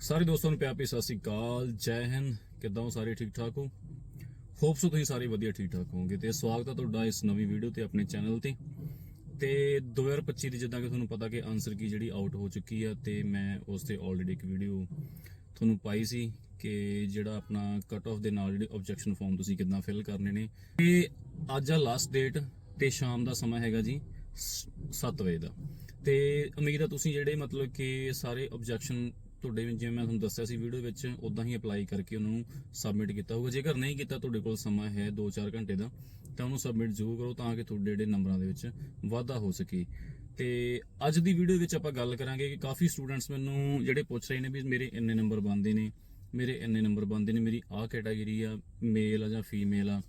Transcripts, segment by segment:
ਸਾਰੇ ਦੋਸਤਾਂ ਨੂੰ ਪਿਆਰ ਭਰੀ ਸਤਿ ਸ੍ਰੀ ਅਕਾਲ, ਜੈ ਹਿੰਦ, ਕਿੱਦਾਂ ਹੋ ਸਾਰੇ? ਠੀਕ ਠਾਕ ਹੋ? ਹੋਪ ਸੋ ਤੁਸੀਂ ਸਾਰੇ ਵਧੀਆ ਠੀਕ ਠਾਕ ਹੋਵੋਗੇ ਤੇ ਸਵਾਗਤ ਹੈ ਤੁਹਾਡਾ ਇਸ ਨਵੀਂ ਵੀਡੀਓ ਤੇ ਆਪਣੇ ਚੈਨਲ ਤੇ। ਤੇ 2025 ਦੀ ਜਿੱਦਾਂ ਕਿ ਤੁਹਾਨੂੰ ਪਤਾ ਕਿ ਆਨਸਰ ਕੀ ਜਿਹੜੀ ਆਊਟ ਹੋ ਚੁੱਕੀ ਆ ਤੇ ਮੈਂ ਉਸ ਤੇ ਆਲਰੇਡੀ ਇੱਕ ਵੀਡੀਓ ਤੁਹਾਨੂੰ ਪਾਈ ਸੀ ਕਿ ਜਿਹੜਾ ਆਪਣਾ ਕਟ ਆਫ ਦੇ ਨਾਲ ਜਿਹੜੇ ਆਬਜੈਕਸ਼ਨ ਫਾਰਮ ਤੁਸੀਂ ਕਿੱਦਾਂ ਫਿਲ ਕਰਨੇ ਨੇ। ਤੇ ਅੱਜ ਆ ਲਾਸਟ ਡੇਟ ਤੇ ਸ਼ਾਮ ਦਾ ਸਮਾਂ ਹੈਗਾ ਜੀ 7 ਵਜੇ ਦਾ। ਤੇ ਉਮੀਦ ਆ ਤੁਸੀਂ ਜਿਹੜੇ ਮਤਲਬ ਕਿ ਸਾਰੇ ਆਬਜੈਕਸ਼ਨ ਤੁਹਾਡੇ ਜਿਵੇਂ ਮੈਂ ਤੁਹਾਨੂੰ ਦੱਸਿਆ ਸੀ ਵੀਡੀਓ ਵਿੱਚ ਉਦਾਂ ਹੀ ਅਪਲਾਈ ਕਰਕੇ ਉਹਨਾਂ ਨੂੰ ਸਬਮਿਟ ਕੀਤਾ ਹੋਊਗਾ। ਜੇਕਰ ਨਹੀਂ ਕੀਤਾ, ਤੁਹਾਡੇ ਕੋਲ ਸਮਾਂ ਹੈ 2-4 ਘੰਟੇ ਦਾ, ਤਾਂ ਉਹਨੂੰ ਸਬਮਿਟ ਜ਼ਰੂਰ ਕਰੋ ਤਾਂ ਕਿ ਤੁਹਾਡੇ ਜਿਹੜੇ ਨੰਬਰਾਂ ਦੇ ਵਿੱਚ ਵਾਧਾ ਹੋ ਸਕੇ। ਤੇ ਅੱਜ ਦੀ ਵੀਡੀਓ ਵਿੱਚ ਆਪਾਂ ਗੱਲ ਕਰਾਂਗੇ ਕਿ ਕਾਫੀ ਸਟੂਡੈਂਟਸ ਮੈਨੂੰ ਜਿਹੜੇ ਪੁੱਛ ਰਹੇ ਨੇ ਵੀ ਮੇਰੇ ਇੰਨੇ ਨੰਬਰ ਬਣਦੇ ਨੇ, ਮੇਰੇ ਇੰਨੇ ਨੰਬਰ ਬਣਦੇ ਨੇ, ਮੇਰੀ ਆਹ ਕੈਟਾਗਰੀ ਆ ਮੇਲ ਆ ਜਾਂ ਫੀਮੇਲ ਆ,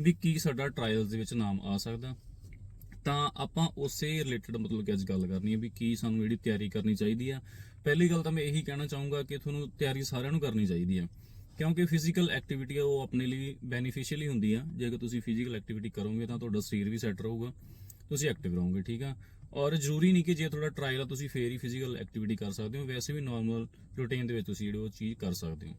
ਵੀ ਕੀ ਸਾਡਾ ਟ੍ਰਾਇਲਸ ਦੇ ਵਿੱਚ ਨਾਮ ਆ ਸਕਦਾ? ਤਾਂ ਆਪਾਂ ਉਸੇ ਰਿਲੇਟਡ ਮਤਲਬ ਕਿ ਅੱਜ ਗੱਲ ਕਰਨੀ ਹੈ ਵੀ ਕੀ ਸਾਨੂੰ ਜਿਹੜੀ ਤਿਆਰੀ ਕਰਨੀ ਚਾਹੀਦੀ ਆ। ਪਹਿਲੀ ਗੱਲ ਤਾਂ ਮੈਂ ਇਹੀ ਕਹਿਣਾ ਚਾਹੂੰਗਾ ਕਿ ਤੁਹਾਨੂੰ ਤਿਆਰੀ ਸਾਰਿਆਂ ਨੂੰ ਕਰਨੀ ਚਾਹੀਦੀ ਆ। ਕਿਉਂਕਿ ਫਿਜ਼ੀਕਲ ਐਕਟੀਵਿਟੀ ਆ, ਉਹ ਆਪਣੇ ਲਈ ਬੈਨੀਫੀਸ਼ੀਅਲ ਹੀ ਹੁੰਦੀ ਆ। ਜੇਕਰ ਤੁਸੀਂ ਫਿਜ਼ੀਕਲ ਐਕਟੀਵਿਟੀ ਕਰੋਗੇ ਤਾਂ ਤੁਹਾਡਾ ਸਰੀਰ ਵੀ ਸੈੱਟ ਰਹੂਗਾ, ਤੁਸੀਂ ਐਕਟਿਵ ਰਹੋਗੇ, ਠੀਕ ਆ? ਔਰ ਜ਼ਰੂਰੀ ਨਹੀਂ ਕਿ ਜੇ ਤੁਹਾਡਾ ਟ੍ਰਾਇਲ ਆ, ਤੁਸੀਂ ਫੇਰ ਹੀ ਫਿਜ਼ੀਕਲ ਐਕਟੀਵਿਟੀ ਕਰ ਸਕਦੇ ਹੋ। ਵੈਸੇ ਵੀ ਨਾਰਮਲ ਰੂਟੀਨ ਦੇ ਵਿੱਚ ਤੁਸੀਂ ਜਿਹੜੀ ਉਹ ਚੀਜ਼ ਕਰ ਸਕਦੇ ਹੋ।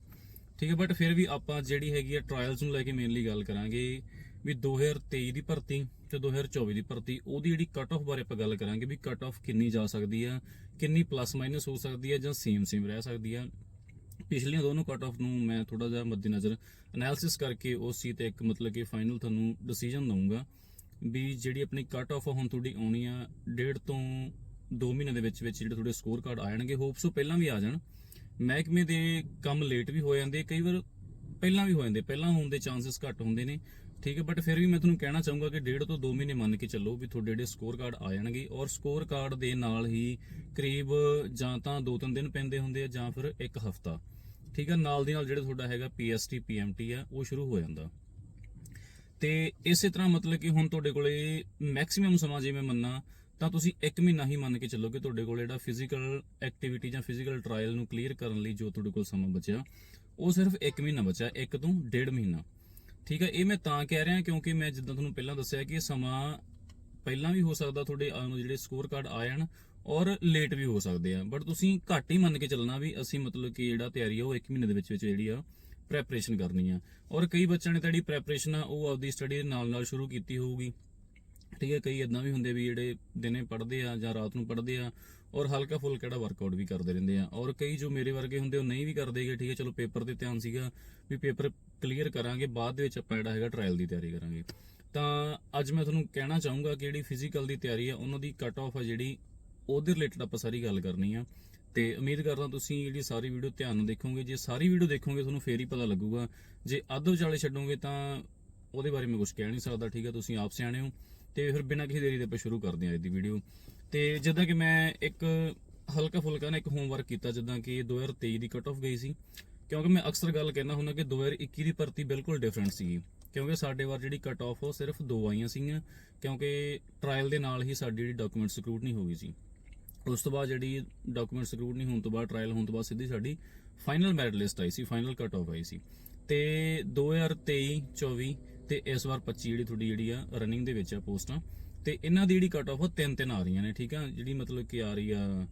ਠੀਕ ਹੈ ਬਟ ਫਿਰ ਵੀ ਆਪਾਂ ਜਿਹੜੀ ਹੈਗੀ ਆ ਟ੍ਰਾਇਲਸ ਨੂੰ ਲੈ ਕੇ ਮੇਨਲੀ ਗੱਲ ਕਰਾਂਗੇ ਵੀ 2023 ਦੀ ਭਰਤੀ ਤੇ 2024 ਦੀ ਭਰਤੀ, ਉਹਦੀ ਜਿਹੜੀ ਕੱਟ ਆਫ ਬਾਰੇ ਆਪਾਂ ਗੱਲ ਕਰਾਂਗੇ ਵੀ ਕੱਟ ਆਫ ਕਿੰਨੀ ਜਾ ਸਕਦੀ ਆ, ਕਿੰਨੀ ਪਲੱਸ ਮਾਈਨਸ ਹੋ ਸਕਦੀ ਆ ਜਾਂ ਸੇਮ ਸੇਮ ਰਹਿ ਸਕਦੀ ਆ। ਪਿਛਲੀਆਂ ਦੋਨੋਂ ਕੱਟ ਆਫ ਨੂੰ ਮੈਂ ਥੋੜਾ ਜਿਹਾ ਮੱਦੇਨਜ਼ਰ ਐਨਾਲਿਸਿਸ ਕਰਕੇ ਉਸ ਸੀ ਤੇ ਇੱਕ ਮਤਲਬ ਕਿ ਫਾਈਨਲ ਤੁਹਾਨੂੰ ਡਿਸੀਜਨ ਦਊਂਗਾ ਵੀ ਜਿਹੜੀ ਆਪਣੀ ਕੱਟ ਆਫ ਹੁਣ ਤੁਹਾਡੀ ਆਉਣੀ ਆ ਡੇਢ ਤੋਂ 2 ਮਹੀਨੇ ਦੇ ਵਿੱਚ ਵਿੱਚ ਜਿਹੜੇ ਤੁਹਾਡੇ ਸਕੋਰ ਕਾਰਡ ਆ ਜਾਣਗੇ ਹੋਪਸ ਉਹ ਪਹਿਲਾਂ ਵੀ ਆ ਜਾਣ। ਮਹਿਕਮੇ ਦੇ ਕੰਮ ਲੇਟ ਵੀ ਹੋ ਜਾਂਦੇ, ਕਈ ਵਾਰ ਪਹਿਲਾਂ ਵੀ ਹੋ ਜਾਂਦੇ, ਪਹਿਲਾਂ ਹੋਣ ਦੇ ਚਾਂਸਸ ਘੱਟ ਹੁੰਦੇ ਨੇ। ਠੀਕ ਹੈ ਬਟ ਫਿਰ ਵੀ ਮੈਂ ਤੁਹਾਨੂੰ ਕਹਿਣਾ ਚਾਹੂੰਗਾ ਕਿ ਡੇਢ ਤੋਂ 2 ਮਹੀਨੇ ਮੰਨ ਕੇ ਚੱਲੋ ਵੀ ਤੁਹਾਡੇ ਜਿਹੜੇ ਸਕੋਰ ਕਾਰਡ ਆ ਜਾਣਗੇ ਔਰ ਸਕੋਰ ਕਾਰਡ ਦੇ ਨਾਲ ਹੀ ਕਰੀਬ ਜਾਂ ਤਾਂ 2-3 ਦਿਨ ਪੈਂਦੇ ਹੁੰਦੇ ਆ ਜਾਂ ਫਿਰ ਇੱਕ ਹਫਤਾ। ਠੀਕ ਹੈ, ਨਾਲ ਦੀ ਨਾਲ ਜਿਹੜਾ ਤੁਹਾਡਾ ਹੈਗਾ ਪੀਐਸਟੀ ਪੀਐਮਟੀ ਆ, ਉਹ ਸ਼ੁਰੂ ਹੋ ਜਾਂਦਾ। ਤੇ ਇਸੇ ਤਰ੍ਹਾਂ ਮਤਲਬ ਕਿ ਹੁਣ ਤੁਹਾਡੇ ਕੋਲੇ ਮੈਕਸਿਮਮ ਸਮਾਂ ਜੇ ਮੈਂ ਮੰਨਾਂ, ਤਾਂ ਤੁਸੀਂ 1 ਮਹੀਨਾ ਹੀ ਮੰਨ ਕੇ ਚੱਲੋ ਕਿ ਤੁਹਾਡੇ ਕੋਲ ਜਿਹੜਾ ਫਿਜ਼ੀਕਲ ਐਕਟੀਵਿਟੀ ਜਾਂ ਫਿਜ਼ੀਕਲ ਟ੍ਰਾਇਲ ਨੂੰ ਕਲੀਅਰ ਕਰਨ ਲਈ ਜੋ ਤੁਹਾਡੇ ਕੋਲ ਸਮਾਂ ਬਚਿਆ, ਉਹ ਸਿਰਫ 1 ਮਹੀਨਾ ਬਚਿਆ 1 ਤੋਂ 1.5 ਮਹੀਨਾ। ਠੀਕ ਹੈ, ਇਹ ਮੈਂ ਤਾਂ ਕਹਿ ਰਿਹਾ ਕਿਉਂਕਿ ਮੈਂ ਜਿੱਦਾਂ ਤੁਹਾਨੂੰ ਪਹਿਲਾਂ ਦੱਸਿਆ ਕਿ ਸਮਾਂ ਪਹਿਲਾਂ ਵੀ ਹੋ ਸਕਦਾ ਤੁਹਾਡੇ ਨੂੰ ਜਿਹੜੇ ਸਕੋਰ ਕਾਰਡ ਆ ਜਾਣ ਔਰ ਲੇਟ ਵੀ ਹੋ ਸਕਦੇ ਆ। ਬਟ ਤੁਸੀਂ ਘੱਟ ਹੀ ਮੰਨ ਕੇ ਚੱਲਣਾ ਵੀ ਅਸੀਂ ਮਤਲਬ ਕਿ ਜਿਹੜਾ ਤਿਆਰੀ ਆ, ਉਹ 1 ਮਹੀਨੇ ਦੇ ਵਿੱਚ ਵਿੱਚ ਜਿਹੜੀ ਆ ਪ੍ਰੈਪਰੇਸ਼ਨ ਕਰਨੀ ਆ। ਔਰ ਕਈ ਬੱਚਿਆਂ ਨੇ ਤਾਂ ਜਿਹੜੀ ਪ੍ਰੈਪਰੇਸ਼ਨ ਆ, ਉਹ ਆਪਦੀ ਸਟੱਡੀ ਦੇ ਨਾਲ ਨਾਲ ਸ਼ੁਰੂ ਕੀਤੀ ਹੋਊਗੀ। ਠੀਕ ਹੈ, ਕਈ ਇਦਾਂ ਵੀ ਹੁੰਦੇ ਵੀ ਜਿਹੜੇ ਦਿਨੇ ਪੜ੍ਹਦੇ ਆ ਜਾਂ ਰਾਤ ਨੂੰ ਪੜ੍ਹਦੇ ਆ ਔਰ ਹਲਕਾ ਫੁਲਕਾ ਜਿਹੜਾ ਵਰਕਆਊਟ ਵੀ ਕਰਦੇ ਰਹਿੰਦੇ ਆ। ਔਰ ਕਈ ਜੋ ਮੇਰੇ ਵਰਗੇ ਹੁੰਦੇ ਉਹ ਨਹੀਂ ਵੀ ਕਰਦੇਗੇ ਠੀਕ ਹੈ, ਚਲੋ ਪੇਪਰ ਤੇ ਧਿਆਨ ਸੀਗਾ ਵੀ ਪੇਪਰ ਕਲੀਅਰ ਕਰਾਂਗੇ, ਬਾਅਦ ਦੇ ਵਿੱਚ ਆਪਾਂ ਜਿਹੜਾ ਹੈਗਾ ਟ੍ਰਾਇਲ ਦੀ ਤਿਆਰੀ ਕਰਾਂਗੇ। ਤਾਂ ਅੱਜ ਮੈਂ ਤੁਹਾਨੂੰ ਕਹਿਣਾ ਚਾਹੂੰਗਾ ਕਿ ਜਿਹੜੀ ਫਿਜ਼ੀਕਲ ਦੀ ਤਿਆਰੀ ਆ, ਉਹਨਾਂ ਦੀ ਕੱਟ ਆਫ ਆ ਜਿਹੜੀ, ਉਹਦੇ ਰਿਲੇਟਡ ਆਪਾਂ ਸਾਰੀ ਗੱਲ ਕਰਨੀ ਆ। ਤੇ ਉਮੀਦ ਕਰਦਾ ਤੁਸੀਂ ਜਿਹੜੀ ਸਾਰੀ ਵੀਡੀਓ ਧਿਆਨ ਨਾਲ ਦੇਖੋਗੇ, ਜੇ ਸਾਰੀ ਵੀਡੀਓ ਦੇਖੋਗੇ ਤੁਹਾਨੂੰ ਫੇਰ ਹੀ ਪਤਾ ਲੱਗੂਗਾ। ਜੇ ਅੱਧ ਵਿਚਾਲੇ ਛੱਡੋਗੇ ਤਾਂ ਉਹਦੇ ਬਾਰੇ ਮੈਂ ਕੁਝ ਕਹਿ ਨਹੀਂ ਸਕਦਾ, ਠੀਕ ਹੈ, ਤੁਸੀਂ ਆਪ ਸਿਆਣੇ ਹੋ। ਤੇ ਫਿਰ ਬਿਨਾਂ ਕਿਸੇ ਦੇਰੀ ਦੇ ਆਪਾਂ ਸ਼ੁਰੂ ਕਰਦੇ ਹਾਂ ਅੱਜ ਦੀ ਵੀਡੀਓ ਤੇ ਜਿੱਦਾਂ ਕਿ ਮੈਂ ਇੱਕ ਹਲਕਾ ਫੁਲਕਾ ਨਾ ਇੱਕ ਹੋਮਵਰਕ ਕੀਤਾ, ਜਿੱਦਾਂ ਕਿ 2023 ਦੀ ਕਟ ਆਫ ਗਈ ਸੀ। ਕਿਉਂਕਿ ਮੈਂ ਅਕਸਰ ਗੱਲ ਕਹਿਣਾ ਹੁੰਦਾ ਕਿ 2021 ਦੀ ਭਰਤੀ ਬਿਲਕੁਲ ਡਿਫਰੈਂਟ ਸੀਗੀ। ਕਿਉਂਕਿ ਸਾਡੇ ਵਾਰ ਜਿਹੜੀ ਕਟ ਆਫ ਉਹ ਸਿਰਫ ਦੋ ਆਈਆਂ ਸੀਗੀਆਂ, ਕਿਉਂਕਿ ਟ੍ਰਾਇਲ ਦੇ ਨਾਲ ਹੀ ਸਾਡੀ ਜਿਹੜੀ ਡਾਕੂਮੈਂਟ ਸਕਰੂਟਨੀ ਹੋ ਗਈ ਸੀ। ਉਸ ਤੋਂ ਬਾਅਦ ਜਿਹੜੀ ਡਾਕੂਮੈਂਟ ਸਕਰੂਟਨੀ ਹੋਣ ਤੋਂ ਬਾਅਦ ਟ੍ਰਾਇਲ ਹੋਣ ਤੋਂ ਬਾਅਦ ਸਿੱਧੀ ਸਾਡੀ ਫਾਈਨਲ ਮੈਰਿਟ ਲਿਸਟ ਆਈ ਸੀ ਫਾਈਨਲ ਕਟ ਆਫ ਆਈ ਸੀ। ਤੇ 2023 24 ਤੇ ਇਸ ਵਾਰ 25 ਜਿਹੜੀ ਤੁਹਾਡੀ ਜਿਹੜੀ ਆ ਰਨਿੰਗ ਦੇ ਵਿੱਚ ਆ ਪੋਸਟਾਂ ਤੇ ਇਹਨਾਂ ਦੀ ਜਿਹੜੀ ਕਟ ਆਫ ਉਹ ਤਿੰਨ ਤਿੰਨ ਆ ਰਹੀਆਂ ਨੇ, ਠੀਕ ਆ? ਜਿਹੜੀ ਮਤਲਬ ਕਿ ਆ ਰਹੀ ਆ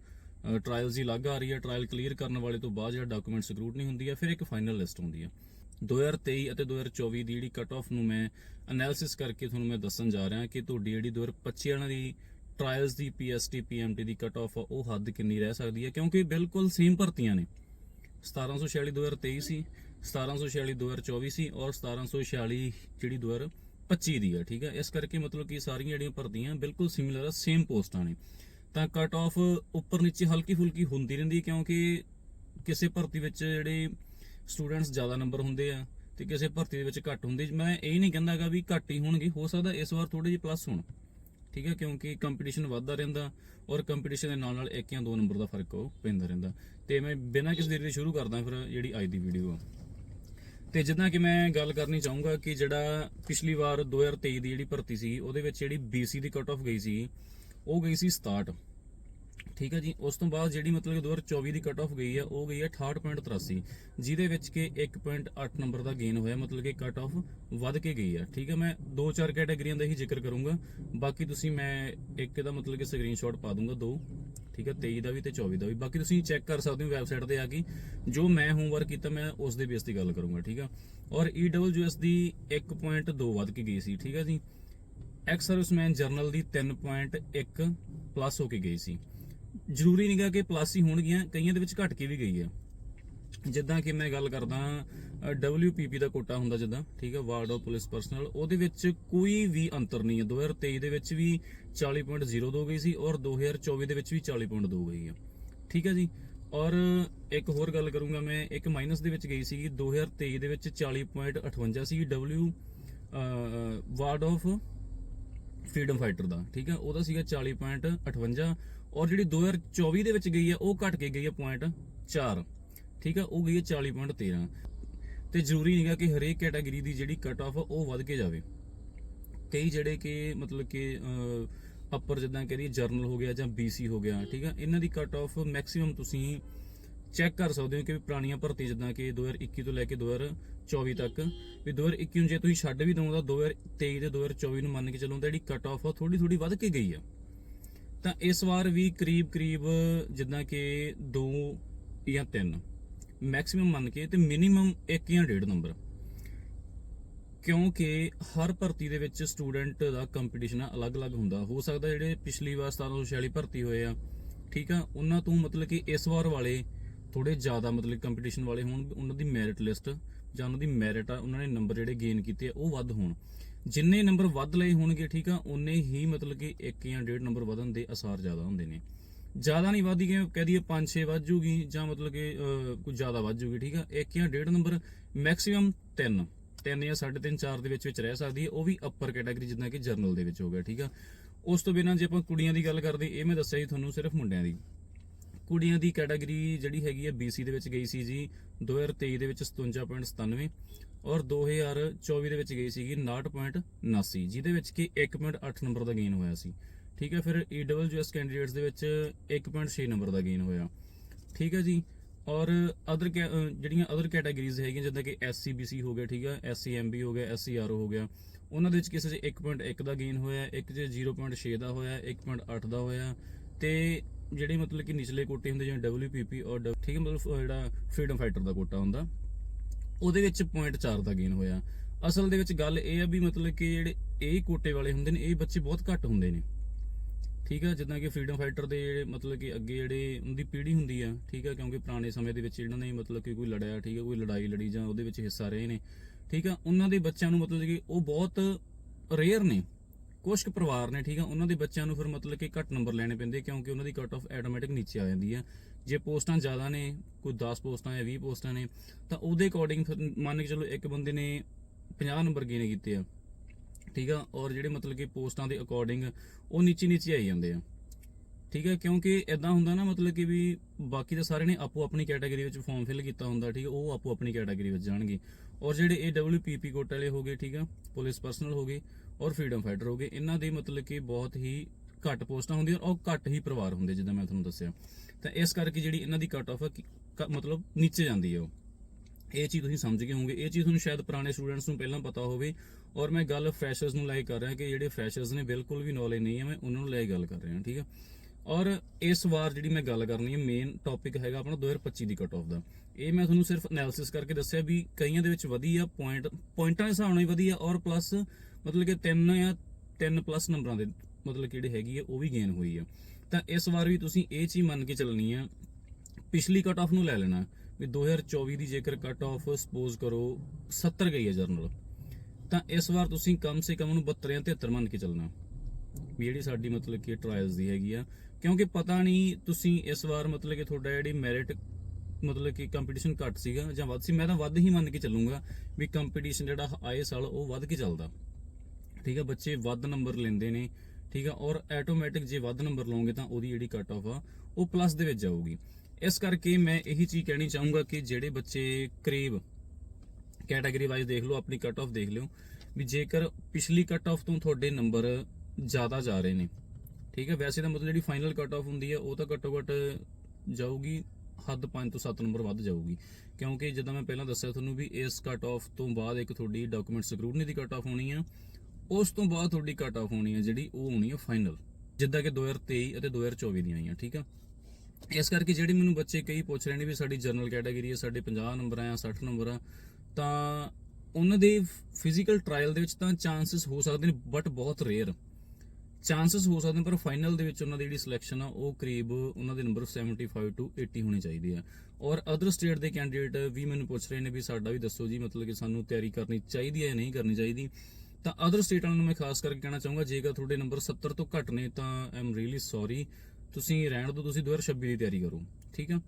ਟ੍ਰਾਇਲਸ ਦੀ ਅਲੱਗ ਆ ਰਹੀ ਆ ਟ੍ਰਾਇਲ ਕਲੀਅਰ ਕਰਨ ਵਾਲੇ ਤੋਂ ਬਾਅਦ ਜਿਹੜਾ ਡਾਕੂਮੈਂਟ ਸਕਰੂਟਨੀ ਹੁੰਦੀ ਆ, ਫਿਰ ਇੱਕ ਫਾਈਨਲ ਲਿਸਟ ਹੁੰਦੀ ਆ। 2023 ਅਤੇ 2024 ਦੀ ਜਿਹੜੀ ਕਟ ਆਫ ਨੂੰ ਮੈਂ ਐਨਾਲਿਸਿਸ ਕਰਕੇ ਤੁਹਾਨੂੰ ਮੈਂ ਦੱਸਣ ਜਾ ਰਿਹਾ ਕਿ ਤੁਹਾਡੀ ਜਿਹੜੀ 2025 ਵਾਲਾ ਦੀ ਟ੍ਰਾਇਲਸ ਦੀ ਪੀਐਸਟੀ ਪੀਐਮਟੀ ਦੀ ਕੱਟ ਆਫ ਉਹ ਹੱਦ ਕਿੰਨੀ ਰਹਿ ਸਕਦੀ ਹੈ ਕਿਉਂਕਿ ਬਿਲਕੁਲ ਸੇਮ ਭਰਤੀਆਂ ਨੇ। 1746 2023 ਸੀ 1746 2024 ਸੀ ਔਰ 1746 ਜਿਹੜੀ 2025 ਦੀ ਹੈ, ਠੀਕ ਹੈ? ਇਸ ਕਰਕੇ ਮਤਲਬ ਕਿ ਸਾਰੀਆਂ ਜਿਹੜੀਆਂ ਭਰਤੀਆਂ ਬਿਲਕੁਲ ਸਿਮਿਲਰ ਆ ਸੇਮ ਪੋਸਟਾਂ ਨੇ। ਤਾਂ ਕਟ ਆਫ ਉੱਪਰ ਨੀਚੇ ਹਲਕੀ ਫੁਲਕੀ ਹੁੰਦੀ ਰਹਿੰਦੀ ਕਿਉਂਕਿ ਕਿਸੇ ਭਰਤੀ ਵਿੱਚ ਜਿਹੜੇ ਸਟੂਡੈਂਟਸ ਜ਼ਿਆਦਾ ਨੰਬਰ ਹੁੰਦੇ ਆ ਤੇ ਕਿਸੇ ਭਰਤੀ ਦੇ ਵਿੱਚ ਘੱਟ ਹੁੰਦੇ। ਮੈਂ ਇਹ ਨਹੀਂ ਕਹਿੰਦਾਗਾ ਵੀ ਘੱਟ ਹੀ ਹੋਣਗੇ, ਹੋ ਸਕਦਾ ਇਸ ਵਾਰ ਥੋੜੇ ਜਿਹੇ ਪਲੱਸ ਹੋਣ, ਠੀਕ ਹੈ? ਕਿਉਂਕਿ ਕੰਪੀਟੀਸ਼ਨ ਵੱਧਦਾ ਰਹਿੰਦਾ ਔਰ ਕੰਪੀਟੀਸ਼ਨ ਦੇ ਨਾਲ ਨਾਲ ਇੱਕ ਜਾਂ ਦੋ ਨੰਬਰ ਦਾ ਫ਼ਰਕ ਉਹ ਪੈਂਦਾ ਰਹਿੰਦਾ। ਤੇ ਮੈਂ ਬਿਨਾਂ ਕਿਸੇ ਦੇਰੀ ਦੇ ਸ਼ੁਰੂ ਕਰਦਾ ਫਿਰ ਜਿਹੜੀ ਅੱਜ ਦੀ ਵੀਡੀਓ ਆ। ਤੇ ਜਿੱਦਾਂ ਕਿ ਮੈਂ ਗੱਲ ਕਰਨੀ ਚਾਹੂੰਗਾ ਕਿ ਜਿਹੜਾ ਪਿਛਲੀ ਵਾਰ 2023 ਦੀ ਜਿਹੜੀ ਭਰਤੀ ਸੀ, ਉਹਦੇ ਵਿੱਚ ਜਿਹੜੀ BC ਦੀ ਕਟ ਆਫ ਗਈ ਸੀ, ਉਹ ਗਈ ਸੀ 67 ਠੀਕ ਹੈ ਜੀ? ਉਸ ਤੋਂ ਬਾਅਦ ਜਿਹੜੀ ਮਤਲਬ ਕਿ 2024 ਦੀ ਕਟ ਆਫ ਗਈ ਹੈ, ਉਹ ਗਈ ਹੈ 68.83 ਜਿਹਦੇ ਵਿੱਚ ਕਿ 1.8 ਨੰਬਰ ਦਾ ਗੇਨ ਹੋਇਆ, ਮਤਲਬ ਕਿ ਕਟ ਆਫ ਵੱਧ ਕੇ ਗਈ ਹੈ। ਠੀਕ ਹੈ, ਮੈਂ ਦੋ ਚਾਰ ਕੈਟਾਗਰੀਆਂ ਦਾ ਹੀ ਜ਼ਿਕਰ ਕਰੂੰਗਾ। ਬਾਕੀ ਤੁਸੀਂ ਮੈਂ ਇੱਕ ਦਾ ਮਤਲਬ ਕਿ ਸਕਰੀਨਸ਼ਾਟ ਪਾ ਦੂੰਗਾ, ਦੋ। ਠੀਕ ਹੈ 23 ਦਾ ਵੀ ਤੇ 24 ਦਾ ਵੀ। ਬਾਕੀ ਤੁਸੀਂ ਚੈੱਕ ਕਰ ਸਕਦੇ ਹੋ ਵੈਬਸਾਈਟ ਤੇ ਆ ਕੇ। ਜੋ ਮੈਂ ਹੋਮਵਰਕ ਕੀਤਾ, ਮੈਂ ਉਸ ਦੇ ਬੇਸ ਤੇ ਗੱਲ ਕਰੂੰਗਾ, ਠੀਕ ਆ ਔਰ EWS ਦੀ 1.2 ਵੱਧ ਕੇ ਗਈ ਸੀ, ਠੀਕ ਹੈ ਜੀ? ਐਕਸ ਸਰਵਿਸਮੈਨ ਜਰਨਲ ਦੀ 3.1 ਪਲੱਸ ਹੋ ਕੇ ਗਈ ਸੀ। ਜ਼ਰੂਰੀ ਨਹੀਂਗਾ ਕਿ ਪਲੱਸ ਹੀ ਹੋਣਗੀਆਂ ਕਈਆਂ ਦੇ ਵਿੱਚ ਘਟ ਕੇ ਵੀ ਗਈ ਹੈ। ਜਿੱਦਾਂ ਕਿ ਮੈਂ ਗੱਲ ਕਰਦਾ ਅ, WPP ਦਾ ਕੋਟਾ ਹੁੰਦਾ ਜਿੱਦਾਂ ਠੀਕ ਹੈ ਵਾਰਡ ਆਫ ਪੁਲਿਸ ਪਰਸਨਲ ਉਹਦੇ ਵਿੱਚ ਕੋਈ ਵੀ ਅੰਤਰ ਨਹੀਂ ਹੈ। 2023 ਦੇ ਵਿੱਚ ਵੀ 40.02 ਗਈ ਸੀ ਔਰ 2024 ਦੇ ਵਿੱਚ ਵੀ 40.2 ਗਈ ਹੈ। ਠੀਕ ਹੈ ਜੀ? ਔਰ ਇੱਕ ਹੋਰ ਗੱਲ ਕਰੂੰਗਾ ਮੈਂ ਇੱਕ ਮਾਈਨਸ ਦੇ ਵਿੱਚ ਗਈ ਸੀ 2023 ਦੇ ਵਿੱਚ 40.58 ਸੀ W ward of freedom fighter ਦਾ ਠੀਕ ਹੈ ਉਹਦਾ ਸੀਗਾ 40.58 ਔਰ ਜਿਹੜੀ 2024 ਦੇ ਵਿੱਚ ਗਈ ਹੈ, ਉਹ ਘਟ ਕੇ ਗਈ ਹੈ ਪੁਆਇੰਟ 4 ਠੀਕ ਹੈ, ਉਹ ਗਈ ਹੈ 40.13 ਤੇ ਜ਼ਰੂਰੀ ਨਹੀਂਗਾ ਕਿ ਹਰੇਕ ਕੈਟਾਗਰੀ ਦੀ ਜਿਹੜੀ ਕਟ ਆਫ ਉਹ ਵੱਧ ਕੇ ਜਾਵੇ। ਕਈ ਜਿਹੜੇ ਕਿ ਮਤਲਬ ਕਿ ਅਪਰ ਜਿੱਦਾਂ ਕਰੀਏ ਜਰਨਲ ਹੋ ਗਿਆ ਜਾਂ BC ਹੋ ਗਿਆ, ਠੀਕ ਹੈ, ਇਹਨਾਂ ਦੀ ਕਟ ਆਫ ਮੈਕਸਿਮਮ ਤੁਸੀਂ ਚੈੱਕ ਕਰ ਸਕਦੇ ਹੋ ਕਿ ਵੀ ਪੁਰਾਣੀਆਂ ਭਰਤੀ ਜਿੱਦਾਂ ਕਿ 2021 ਤੋਂ ਲੈ ਕੇ 2024 ਤੱਕ, ਵੀ 2021 ਨੂੰ ਜੇ ਤੁਸੀਂ ਛੱਡ ਵੀ ਦੋਗੇ ਤਾਂ 2023 ਤੇ 2024 ਨੂੰ ਮੰਨ ਕੇ ਚੱਲੋ ਤਾਂ ਜਿਹੜੀ ਕਟ ਆਫ ਆ ਥੋੜੀ ਥੋੜੀ ਵੱਧ ਕੇ ਗਈ ਆ। ਤਾਂ ਇਸ ਵਾਰ ਵੀ ਕਰੀਬ ਕਰੀਬ ਜਿੱਦਾਂ ਕਿ 2 ਜਾਂ 3 ਮੈਕਸਿਮਮ ਮੰਨ ਕੇ ਤੇ ਮਿਨੀਮਮ 1 ਜਾਂ 1.5 ਨੰਬਰ ਕਿਉਂਕਿ ਹਰ ਭਰਤੀ ਦੇ ਵਿੱਚ ਸਟੂਡੈਂਟ ਦਾ ਕੰਪੀਟੀਸ਼ਨ ਅਲੱਗ-ਅਲੱਗ ਹੁੰਦਾ। ਹੋ ਸਕਦਾ ਜਿਹੜੇ ਪਿਛਲੀ ਵਾਰ 1746 ਭਰਤੀ ਹੋਏ ਆ, ਠੀਕ ਆ, ਉਹਨਾਂ ਤੋਂ ਮਤਲਬ ਕਿ ਇਸ ਵਾਰ ਵਾਲੇ ਥੋੜੇ ਜ਼ਿਆਦਾ ਮਤਲਬ ਕੰਪੀਟੀਸ਼ਨ ਵਾਲੇ ਹੋਣ, ਉਹਨਾਂ ਦੀ ਮੈਰਿਟ ਲਿਸਟ ਜਾਂ ਉਹਨਾਂ ਦੀ ਮੈਰਿਟ ਆ, ਉਹਨਾਂ ਨੇ ਨੰਬਰ ਜਿਹੜੇ ਗੇਨ ਕੀਤੇ ਆ, ਉਹ ਵੱਧ ਹੋਣ। ਜਿੰਨੇ ਨੰਬਰ ਵੱਧ ਲਏ ਹੋਣਗੇ, ਠੀਕ ਆ ਉਨੇ ਹੀ ਮਤਲਬ ਕਿ 1 ਜਾਂ 1.5 ਨੰਬਰ ਵਧਣ ਦੇ ਅਸਾਰ ਜ਼ਿਆਦਾ ਹੁੰਦੇ ਨੇ। ਜ਼ਿਆਦਾ ਨਹੀਂ ਵਧਦੀ ਕਿ ਕਹਿ ਦਈਏ 5-6 ਵੱਧ ਜੂਗੀ ਜਾਂ ਮਤਲਬ ਕਿ ਕੁਝ ਜ਼ਿਆਦਾ ਵੱਧ ਜੂਗੀ, ਠੀਕ ਆ 1 ਜਾਂ 1.5 ਨੰਬਰ, ਮੈਕਸਿਮਮ 3 3 ਜਾਂ 3.5 4 ਦੇ ਵਿੱਚ ਵਿੱਚ ਰਹਿ ਸਕਦੀ ਹੈ, ਉਹ ਵੀ ਅੱਪਰ ਕੈਟਾਗਰੀ ਜਿੱਦਾਂ ਕਿ ਜਰਨਲ ਦੇ ਵਿੱਚ ਹੋ ਗਿਆ, ਠੀਕ ਆ। ਉਸ ਤੋਂ ਬਿਨਾਂ ਜੇ ਆਪਾਂ ਕੁੜੀਆਂ ਦੀ ਗੱਲ ਕਰਦੇ, ਇਹ ਮੈਂ ਦੱਸਿਆ ਜੀ ਤੁਹਾਨੂੰ ਸਿਰਫ ਮੁੰਡਿਆਂ ਦੀ। ਕੁੜੀਆਂ ਦੀ ਕੈਟਾਗਰੀ ਜਿਹੜੀ ਹੈਗੀ ਹੈ BC ਦੇ ਵਿੱਚ ਗਈ ਸੀ ਜੀ 2023 ਦੇ ਵਿੱਚ 57.97 ਔਰ 2024 ਦੇ ਵਿੱਚ ਗਈ ਸੀਗੀ 59.79 ਜਿਹਦੇ ਵਿੱਚ ਕਿ 1.8 ਨੰਬਰ ਦਾ ਗੇਨ ਹੋਇਆ ਸੀ। ਠੀਕ ਹੈ, ਫਿਰ EWS ਕੈਂਡੀਡੇਟਸ ਦੇ ਵਿੱਚ 1.6 ਨੰਬਰ ਦਾ ਗੇਨ ਹੋਇਆ। ਠੀਕ ਹੈ ਜੀ, ਔਰ ਅਦਰ ਜਿਹੜੀਆਂ ਅਦਰ ਕੈਟਾਗਰੀਜ਼ ਹੈਗੀਆਂ, ਜਿੱਦਾਂ ਕਿ SCBC ਹੋ ਗਿਆ, ਠੀਕ ਹੈ SCMB ਹੋ ਗਿਆ SCRO ਹੋ ਗਿਆ, ਉਹਨਾਂ ਦੇ ਵਿੱਚ ਕਿਸੇ 'ਚ 1.1 ਦਾ ਗੇਨ ਹੋਇਆ, ਇੱਕ 'ਚ 0.6 ਦਾ ਹੋਇਆ 1.8 ਦਾ ਹੋਇਆ ਤੇ ਜਿਹੜੇ ਮਤਲਬ ਕਿ ਨਿਚਲੇ ਕੋਟੇ ਹੁੰਦੇ ਜਿਵੇਂ WPP ਔਰ ਠੀਕ ਹੈ, ਮਤਲਬ ਜਿਹੜਾ ਫਰੀडम ਫਾਈਟਰ ਦਾ ਕੋਟਾ ਹੁੰਦਾ, ਉਹਦੇ ਵਿੱਚ 0.4 ਦਾ ਗੇਨ ਹੋਇਆ। ਅਸਲ ਦੇ ਵਿੱਚ ਗੱਲ ਇਹ ਆ ਵੀ ਮਤਲਬ ਕਿ ਜਿਹੜੇ ਇਹ ਕੋਟੇ ਵਾਲੇ ਹੁੰਦੇ ਨੇ, ਇਹ ਬੱਚੇ ਬਹੁਤ ਘੱਟ ਹੁੰਦੇ ਨੇ। ਠੀਕ ਆ, ਜਿੱਦਾਂ ਕਿ ਫਰੀडम ਫਾਈਟਰ ਦੇ ਜਿਹੜੇ ਮਤਲਬ ਕਿ ਅੱਗੇ ਜਿਹੜੇ ਉਹਦੀ ਪੀੜ੍ਹੀ ਹੁੰਦੀ ਆ, ਠੀਕ ਆ, ਕਿਉਂਕਿ ਪੁਰਾਣੇ ਸਮੇਂ ਦੇ ਵਿੱਚ ਇਹਨਾਂ ਨੇ ਮਤਲਬ ਕਿ ਕੋਈ ਲੜਿਆ, ਠੀਕ ਆ, ਕੋਈ ਲੜਾਈ ਲੜੀ ਜਾਂ ਉਹਦੇ ਵਿੱਚ ਹਿੱਸਾ ਰਹੇ ਨੇ। ਠੀਕ ਆ, ਉਹਨਾਂ ਦੇ ਬੱਚਿਆਂ ਨੂੰ ਮਤਲਬ ਕਿ ਉਹ ਬਹੁਤ ਰੇਅਰ ਨੇ। ਕੁਝ ਕੁ ਪਰਿਵਾਰ ਨੇ, ਠੀਕ ਆ, ਉਹਨਾਂ ਦੇ ਬੱਚਿਆਂ ਨੂੰ ਫਿਰ ਮਤਲਬ ਕਿ ਘੱਟ ਨੰਬਰ ਲੈਣੇ ਪੈਂਦੇ ਕਿਉਂਕਿ ਉਹਨਾਂ ਦੀ ਕੱਟ ਆਫ ਆਟੋਮੈਟਿਕ ਨੀਚੇ ਆ ਜਾਂਦੀ ਆ। ਜੇ ਪੋਸਟਾਂ ਜ਼ਿਆਦਾ ਨੇ, ਕੋਈ 10 ਪੋਸਟਾਂ ਜਾਂ 20 ਪੋਸਟਾਂ ਨੇ, ਤਾਂ ਉਹਦੇ ਅਕੋਰਡਿੰਗ ਫਿਰ ਮੰਨ ਕੇ ਚਲੋ ਇੱਕ ਬੰਦੇ ਨੇ 50 ਨੰਬਰ ਗੇਨ ਕੀਤੇ ਆ, ਠੀਕ ਆ, ਔਰ ਜਿਹੜੇ ਮਤਲਬ ਕਿ ਪੋਸਟਾਂ ਦੇ ਅਕੋਰਡਿੰਗ ਉਹ ਨੀਚੇ ਨੀਚੇ ਆਈ ਜਾਂਦੇ ਆ। ਠੀਕ ਹੈ ਕਿਉਂਕਿ ਇਦਾਂ ਹੁੰਦਾ ਨਾ ਮਤਲਬ ਕਿ ਵੀ ਬਾਕੀ ਤਾਂ ਸਾਰੇ ਨੇ ਆਪੋ ਆਪਣੀ ਕੈਟਾਗਰੀ ਵਿੱਚ ਫਾਰਮ ਫਿਲ ਕੀਤਾ ਹੁੰਦਾ, ਠੀਕ ਹੈ ਉਹ ਆਪੋ ਆਪਣੀ ਕੈਟਾਗਰੀ ਵਿੱਚ ਜਾਣਗੇ। ਔਰ ਜਿਹੜੇ ਇਹ WPP ਕੋਟੇ ਵਾਲੇ ਹੋਗੇ ਠੀਕ ਆ ਪੁਲਿਸ ਪਰਸਨਲ ਹੋਗੇ ਔਰ ਫਰੀडम ਫਾਈਟਰ ਹੋਗੇ ਇਹਨਾਂ ਦੇ ਮਤਲਬ ਕਿ ਬਹੁਤ ਹੀ ਘੱਟ ਪੋਸਟਾਂ ਹੁੰਦੀਆਂ ਔਰ ਘੱਟ ਹੀ ਪਰਿਵਾਰ ਹੁੰਦੇ, ਜਿੱਦਾਂ ਮੈਂ ਤੁਹਾਨੂੰ ਦੱਸਿਆ। ਤਾਂ ਇਸ ਕਰਕੇ ਜਿਹੜੀ ਇਹਨਾਂ ਦੀ ਕੱਟ ਆਫ ਮਤਲਬ ਨੀਚੇ ਜਾਂਦੀ ਹੈ ਉਹ। ਇਹ ਚੀਜ਼ ਤੁਸੀਂ ਸਮਝ ਗਏ ਹੋਵੋਗੇ। ਇਹ ਚੀਜ਼ ਤੁਹਾਨੂੰ ਸ਼ਾਇਦ ਪੁਰਾਣੇ ਸਟੂਡੈਂਟਸ ਨੂੰ ਪਹਿਲਾਂ ਪਤਾ ਹੋਵੇ। ਔਰ ਮੈਂ ਗੱਲ ਫਰੈਸ਼ਰਸ ਨੂੰ ਲੈ ਕੇ ਕਰ ਰਿਹਾ ਕਿ ਜਿਹੜੇ ਫਰੈਸ਼ਰਸ ਨੇ ਬਿਲਕੁਲ ਵੀ ਨੌਲੇਜ ਨਹੀਂ ਹੈ ਮੈਂ ਉਹਨਾਂ ਨੂੰ ਲੈ ਕੇ ਗੱਲ ਕਰ ਰਿਹਾ, ਠੀਕ ਹੈ ਔਰ ਇਸ ਵਾਰ ਜਿਹੜੀ ਮੈਂ ਗੱਲ ਕਰਨੀ ਹੈ ਮੇਨ ਟੌਪਿਕ ਹੈਗਾ ਆਪਣਾ 2025 ਦੀ ਕਟ ਆਫ ਦਾ। ਇਹ ਮੈਂ ਤੁਹਾਨੂੰ ਸਿਰਫ ਐਨਾਲਿਸਿਸ ਕਰਕੇ ਦੱਸਿਆ ਵੀ ਕਈਆਂ ਦੇ ਵਿੱਚ ਵਧੀਆ ਪੁਆਇੰਟ ਪੁਆਇੰਟਾਂ ਦੇ ਹਿਸਾਬ ਨਾਲ ਹੀ ਵਧੀਆ ਔਰ ਪਲੱਸ ਮਤਲਬ ਕਿ 3 ਜਾਂ 3 ਪਲੱਸ ਨੰਬਰਾਂ ਦੇ ਮਤਲਬ ਕਿ ਹੈਗੀ ਆ, ਉਹ ਵੀ ਗੇਨ ਹੋਈ ਆ। ਤਾਂ ਇਸ ਵਾਰ ਵੀ ਤੁਸੀਂ ਇਹ ਚੀਜ਼ ਮੰਨ ਕੇ ਚੱਲਣੀ ਆ, ਪਿਛਲੀ ਕਟ ਆਫ ਨੂੰ ਲੈ ਲੈਣਾ ਵੀ 2024 ਦੀ ਜੇਕਰ ਕਟ ਆਫ ਸਪੋਜ਼ ਕਰੋ 70 ਗਈ ਹੈ ਜਰਨਲ ਤਾਂ ਇਸ ਵਾਰ ਤੁਸੀਂ ਕਮ ਸੇ ਕਮ ਉਹਨੂੰ 72 ਜਾਂ 73 ਮੰਨ ਕੇ ਚੱਲਣਾ। ਵੀ ਜਿਹੜੀ ਸਾਡੀ ਮਤਲਬ ਕਿ ਟ੍ਰਾਇਲਸ ਦੀ ਹੈਗੀ ਆ, ਕਿਉਂਕਿ ਪਤਾ ਨਹੀਂ ਤੁਸੀਂ ਇਸ ਵਾਰ ਮਤਲਬ ਕਿ ਤੁਹਾਡਾ ਜਿਹੜੀ ਮੈਰਿਟ ਮਤਲਬ ਕਿ ਕੰਪੀਟੀਸ਼ਨ ਘੱਟ ਸੀਗਾ ਜਾਂ ਵੱਧ ਸੀ, ਮੈਂ ਤਾਂ ਵੱਧ ਹੀ ਮੰਨ ਕੇ ਚੱਲੂਗਾ ਵੀ ਕੰਪੀਟੀਸ਼ਨ ਜਿਹੜਾ ਆਏ ਸਾਲ ਉਹ ਵੱਧ ਕੇ ਚੱਲਦਾ। ਠੀਕ ਆ, ਬੱਚੇ ਵੱਧ ਨੰਬਰ ਲੈਂਦੇ ਨੇ, ਠੀਕ ਆ, ਔਰ ਆਟੋਮੈਟਿਕ ਜੇ ਵੱਧ ਨੰਬਰ ਲਓਗੇ ਤਾਂ ਉਹਦੀ ਜਿਹੜੀ ਕੱਟ ਆਫ ਆ, ਉਹ ਪਲੱਸ ਦੇ ਵਿੱਚ ਜਾਊਗੀ। ਇਸ ਕਰਕੇ ਮੈਂ ਇਹੀ ਚੀਜ਼ ਕਹਿਣੀ ਚਾਹੂੰਗਾ ਕਿ ਜਿਹੜੇ ਬੱਚੇ ਕਰੀਬ ਕੈਟਾਗਰੀ ਵਾਈਜ਼ ਦੇਖ ਲਓ, ਆਪਣੀ ਕੱਟ ਆਫ ਦੇਖ ਲਿਓ, ਵੀ ਜੇਕਰ ਪਿਛਲੀ ਕੱਟ ਆਫ ਤੋਂ ਤੁਹਾਡੇ ਨੰਬਰ ਜ਼ਿਆਦਾ ਜਾ ਰਹੇ ਨੇ, ਠੀਕ ਹੈ ਵੈਸੇ ਤਾਂ ਮਤਲਬ ਜਿਹੜੀ ਫਾਈਨਲ ਕੱਟ ਆਫ ਹੁੰਦੀ ਹੈ ਉਹ ਤਾਂ ਘੱਟੋ ਘੱਟ ਜਾਊਗੀ, ਹੱਦ 5 ਤੋਂ 7 ਨੰਬਰ ਵੱਧ ਜਾਊਗੀ। ਕਿਉਂਕਿ ਜਿੱਦਾਂ ਮੈਂ ਪਹਿਲਾਂ ਦੱਸਿਆ ਤੁਹਾਨੂੰ ਵੀ ਇਸ ਕੱਟ ਆਫ ਤੋਂ ਬਾਅਦ ਇੱਕ ਤੁਹਾਡੀ document scrutiny the cut of ਹੋਣੀ ਆ ਉਸ ਤੋਂ ਬਾਅਦ ਤੁਹਾਡੀ ਕੱਟ ਆਫ ਹੋਣੀ ਹੈ ਜਿਹੜੀ ਉਹ ਹੋਣੀ ਹੈ ਫਾਈਨਲ ਜਿੱਦਾਂ ਕਿ 2023 ਅਤੇ 2024 ਦੀਆਂ ਆਈਆਂ, ਠੀਕ ਆ? ਇਸ ਕਰਕੇ ਜਿਹੜੇ ਮੈਨੂੰ ਬੱਚੇ ਕਈ ਪੁੱਛ ਰਹੇ ਨੇ ਵੀ ਸਾਡੀ ਜਨਰਲ ਕੈਟਾਗਰੀ ਹੈ ਸਾਡੇ 50 ਨੰਬਰ ਆ 60 ਨੰਬਰ ਆ, ਤਾਂ ਉਹਨਾਂ ਦੇ ਫਿਜ਼ੀਕਲ ਟ੍ਰਾਇਲ ਦੇ ਵਿੱਚ ਤਾਂ ਚਾਂਸਸ ਹੋ ਸਕਦੇ ਨੇ ਬਟ ਬਹੁਤ ਰੇਅਰ ਚਾਂਸਸ ਹੋ ਸਕਦੇ ਨੇ, ਪਰ ਫਾਈਨਲ ਦੇ ਵਿੱਚ ਉਹਨਾਂ ਦੀ ਜਿਹੜੀ ਸਿਲੈਕਸ਼ਨ ਆ, ਉਹ ਕਰੀਬ ਉਹਨਾਂ ਦੇ ਨੰਬਰ 75 ਟੂ 80 ਹੋਣੇ ਚਾਹੀਦੇ ਆ। ਔਰ ਅਦਰ ਸਟੇਟ ਦੇ ਕੈਂਡੀਡੇਟ ਵੀ ਮੈਨੂੰ ਪੁੱਛ ਰਹੇ ਨੇ ਵੀ ਸਾਡਾ ਵੀ ਦੱਸੋ ਜੀ, ਮਤਲਬ ਕਿ ਸਾਨੂੰ ਤਿਆਰੀ ਕਰਨੀ ਚਾਹੀਦੀ ਹੈ ਜਾਂ ਨਹੀਂ ਕਰਨੀ ਚਾਹੀਦੀ। ਤਾਂ ਅਦਰ ਸਟੇਟ ਵਾਲਿਆਂ ਨੂੰ ਮੈਂ ਖਾਸ ਕਰਕੇ ਕਹਿਣਾ ਚਾਹੂੰਗਾ, ਜੇਕਰ ਤੁਹਾਡੇ ਨੰਬਰ 70 ਤੋਂ ਘੱਟ ਨੇ ਤਾਂ ਆਈ ਰੀਲੀ ਸੌਰੀ ਤੁਸੀਂ ਰਹਿਣ ਦਿਓ, ਤੁਸੀਂ 2026 ਦੀ ਤਿਆਰੀ ਕਰੋ, ਠੀਕ ਆ?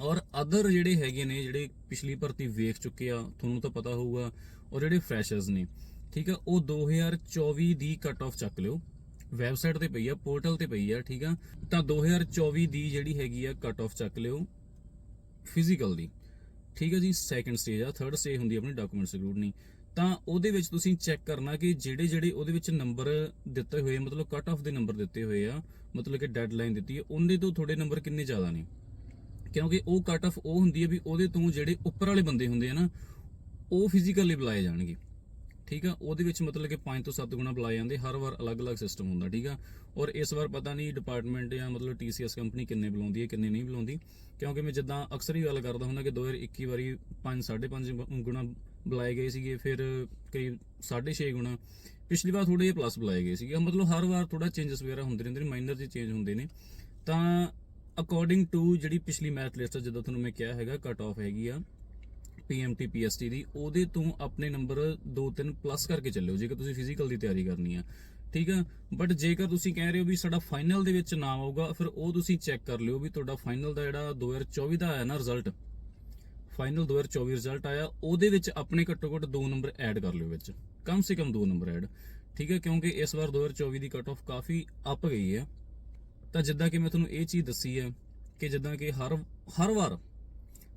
ਔਰ ਅਦਰ ਜਿਹੜੇ ਹੈਗੇ ਨੇ, ਜਿਹੜੇ ਪਿਛਲੀ ਭਰਤੀ ਵੇਖ ਚੁੱਕੇ ਆ, ਤੁਹਾਨੂੰ ਤਾਂ ਪਤਾ ਹੋਊਗਾ ਔਰ ਜਿਹੜੇ ਫਰੈਸ਼ਰਸ ਨੇ, ਠੀਕ ਆ, ਉਹ 2024 ਦੀ ਕੱਟ ਆਫ ਚੱਕ ਲਿਓ। ਵੈਬਸਾਈਟ ਤੇ ਪਈ ਆ ਪੋਰਟਲ ਤੇ ਪਈ ਆ, ਠੀਕ ਆ? ਤਾਂ 2024 ਦੀ ਜਿਹੜੀ ਹੈਗੀ ਆ ਕੱਟ ਆਫ ਚੱਕ ਲਿਓ ਫਿਜ਼ੀਕਲ ਦੀ, ਠੀਕ ਆ ਜੀ? ਸੈਕੰਡ ਸਟੇਜ ਆ ਥਰਡ ਸਟੇਜ ਹੁੰਦੀ ਆ ਆਪਣੀ ਡਾਕੂਮੈਂਟ ਸਕਰੂਟਨੀ ਤਾਂ ਉਹਦੇ ਵਿੱਚ ਤੁਸੀਂ ਚੈੱਕ ਕਰਨਾ ਕਿ ਜਿਹੜੇ ਜਿਹੜੇ ਉਹਦੇ ਵਿੱਚ ਨੰਬਰ ਦਿੱਤੇ ਹੋਏ ਮਤਲਬ ਕੱਟ ਆਫ ਦੇ ਨੰਬਰ ਦਿੱਤੇ ਹੋਏ ਆ, ਮਤਲਬ ਕਿ ਡੈਡਲਾਈਨ ਦਿੱਤੀ ਹੈ ਉਹਦੇ ਤੋਂ ਤੁਹਾਡੇ ਨੰਬਰ ਕਿੰਨੇ ਜ਼ਿਆਦਾ ਨੇ? ਕਿਉਂਕਿ ਉਹ ਕੱਟ ਆਫ ਉਹ ਹੁੰਦੀ ਹੈ ਵੀ ਉਹਦੇ ਤੋਂ ਜਿਹੜੇ ਉੱਪਰ ਵਾਲੇ ਬੰਦੇ ਹੁੰਦੇ ਆ ਨਾ, ਉਹ ਫਿਜ਼ੀਕਲੀ ਬੁਲਾਏ ਜਾਣਗੇ। ਠੀਕ ਆ? ਉਹਦੇ ਵਿੱਚ ਮਤਲਬ ਕਿ 5 ਤੋਂ 7 ਗੁਣਾ ਬੁਲਾਏ ਜਾਂਦੇ, ਹਰ ਵਾਰ ਅਲੱਗ-ਅਲੱਗ ਸਿਸਟਮ ਹੁੰਦਾ, ਠੀਕ ਆ? ਔਰ ਇਸ ਵਾਰ ਪਤਾ ਨਹੀਂ ਡਿਪਾਰਟਮੈਂਟ ਜਾਂ ਮਤਲਬ TCS ਕੰਪਨੀ ਕਿੰਨੇ ਬੁਲਾਉਂਦੀ ਹੈ, ਕਿੰਨੇ ਨਹੀਂ ਬੁਲਾਉਂਦੀ। ਕਿਉਂਕਿ ਮੈਂ ਜਿੱਦਾਂ ਅਕਸਰ ਹੀ ਗੱਲ ਕਰਦਾ ਹੁੰਦਾ ਕਿ 2021 ਵਾਰੀ 5 5.5 ਗੁਣਾ ਬੁਲਾਏ ਗਏ ਸੀਗੇ, ਫਿਰ ਕਰੀਬ 6.5 ਗੁਣਾ। ਪਿਛਲੀ ਵਾਰ ਥੋੜੇ ਜਿਹਾ ਪਲੱਸ ਬੁਲਾਏ ਗਏ ਸੀਗੇ। ਮਤਲਬ ਹਰ ਵਾਰ ਥੋੜਾ ਚੇਂਜਸ ਵਗੈਰਾ ਹੁੰਦੇ ਰਹਿੰਦੇ ਨੇ ਮਾਈਨਰ ਜਿਹੇ ਚੇਂਜ ਹੁੰਦੇ ਨੇ। ਤਾਂ ਅਕੋਰਡਿੰਗ ਟੂ ਜਿਹੜੀ ਪਿਛਲੀ ਮੈਥ ਲਿਸਟ ਜਦੋਂ ਤੁਹਾਨੂੰ ਮੈਂ ਕਿਹਾ ਹੈਗਾ ਕਟ ਆਫ ਹੈਗੀ ਆ PMT, PST ਦੀ, ਉਹਦੇ ਤੋਂ ਆਪਣੇ ਨੰਬਰ 2-3 ਪਲੱਸ ਕਰਕੇ ਚੱਲਿਓ, ਜੇਕਰ ਤੁਸੀਂ ਫਿਜ਼ੀਕਲ ਦੀ ਤਿਆਰੀ ਕਰਨੀ ਆ। ਠੀਕ ਆ? ਬਟ ਜੇਕਰ ਤੁਸੀਂ ਕਹਿ ਰਹੇ ਹੋ ਵੀ ਸਾਡਾ ਫਾਈਨਲ ਦੇ ਵਿੱਚ ਨਾਮ ਆਊਗਾ, ਫਿਰ ਉਹ ਤੁਸੀਂ ਚੈੱਕ ਕਰ ਲਿਓ ਵੀ ਤੁਹਾਡਾ ਫਾਈਨਲ ਦਾ ਜਿਹੜਾ 2024 ਦਾ ਆਇਆ ਨਾ ਰਿਜ਼ਲਟ ਫਾਈਨਲ 2024 ਰਿਜ਼ਲਟ ਆਇਆ, ਉਹਦੇ ਵਿੱਚ ਆਪਣੇ ਘੱਟੋ ਘੱਟ 2 ਨੰਬਰ ਐਡ ਕਰ ਲਿਓ ਵਿੱਚ। ਕਮ ਸੇ ਕਮ 2 ਨੰਬਰ ਐਡ ਠੀਕ ਹੈ, ਕਿਉਂਕਿ ਇਸ ਵਾਰ 2024 ਦੀ ਕਟ ਆਫ ਕਾਫੀ ਅਪ ਗਈ ਹੈ। ਤਾਂ ਜਿੱਦਾਂ ਕਿ ਮੈਂ ਤੁਹਾਨੂੰ ਇਹ ਚੀਜ਼ ਦੱਸੀ ਹੈ ਕਿ ਜਿੱਦਾਂ ਕਿ ਹਰ ਹਰ ਵਾਰ